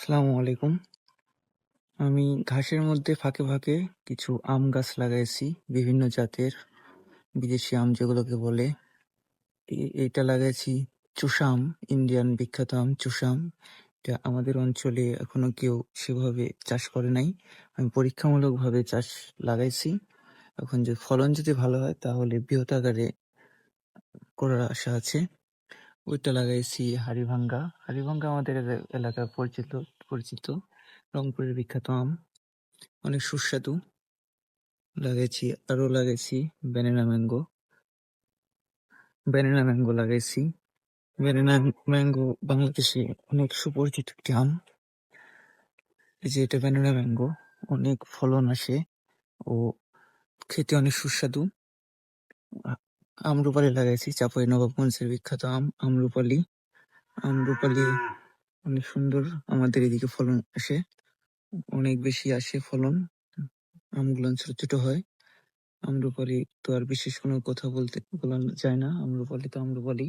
আসসালামু আলাইকুম। আমি ঘাসের মধ্যে ফাঁকে ফাঁকে কিছু আম গাছ লাগাইছি, বিভিন্ন জাতের, বিদেশি আম যেগুলোকে বলে। এটা লাগাইছি চুষাম, ইন্ডিয়ান বিখ্যাত আম চুষাম। এটা আমাদের অঞ্চলে এখনও কেউ সেভাবে চাষ করে নাই। আমি পরীক্ষামূলকভাবে চাষ লাগাইছি। এখন যে ফলন যদি ভালো হয়, তাহলে বৃহৎ আকারে করার আশা আছে। ওইটা লাগাইছি হাড়িভাঙ্গা। হাড়িভাঙ্গা আমাদের এলা- এলাকায় পরিচিত পরিচিত। রংপুরের বিখ্যাত আম। অনেক সুস্বাদু। লাগাইছি আরও লাগাইছি ব্যানানা ম্যাঙ্গো। ব্যানানা ম্যাঙ্গো লাগাইছি। ব্যানানা ম্যাঙ্গো বাংলাদেশে অনেক সুপরিচিত একটি আম। এই যে এটা ব্যানানা ম্যাঙ্গো, অনেক ফলন আসে ও খেতে অনেক সুস্বাদু। আমরুপালি লাগাইছি চাপাই নবাবগঞ্জের বিখ্যাত আম আমরুপালি। আমরুপালি অনেক সুন্দর আমাদের এদিকে ফলন আসে। অনেক বেশি আসে ফলন। আমগুলো ছোট ছোট হয়। আম্রপালি তো আর বিশেষ কোনো কথা বলতে বলা যায় না। আম্রপালি তো আম্রপালি।